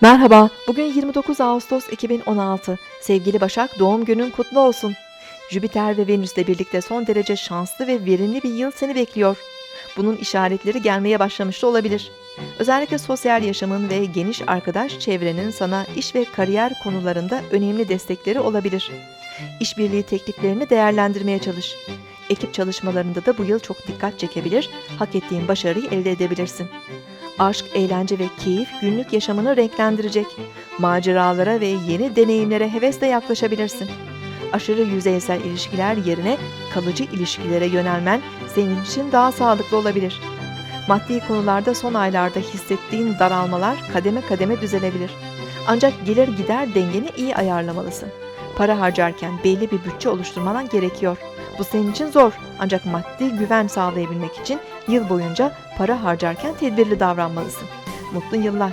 Merhaba, bugün 29 Ağustos 2016. Sevgili Başak, doğum günün kutlu olsun. Jüpiter ve Venüs'le birlikte son derece şanslı ve verimli bir yıl seni bekliyor. Bunun işaretleri gelmeye başlamış da olabilir. Özellikle sosyal yaşamın ve geniş arkadaş çevrenin sana iş ve kariyer konularında önemli destekleri olabilir. İşbirliği tekliflerini değerlendirmeye çalış. Ekip çalışmalarında da bu yıl çok dikkat çekebilir, hak ettiğin başarıyı elde edebilirsin. Aşk, eğlence ve keyif günlük yaşamını renklendirecek. Maceralara ve yeni deneyimlere hevesle yaklaşabilirsin. Aşırı yüzeysel ilişkiler yerine kalıcı ilişkilere yönelmen senin için daha sağlıklı olabilir. Maddi konularda son aylarda hissettiğin daralmalar kademe kademe düzelebilir. Ancak gelir gider dengeni iyi ayarlamalısın. Para harcarken belli bir bütçe oluşturman gerekiyor. Bu senin için zor ancak maddi güven sağlayabilmek için yıl boyunca para harcarken tedbirli davranmalısın. Mutlu yıllar.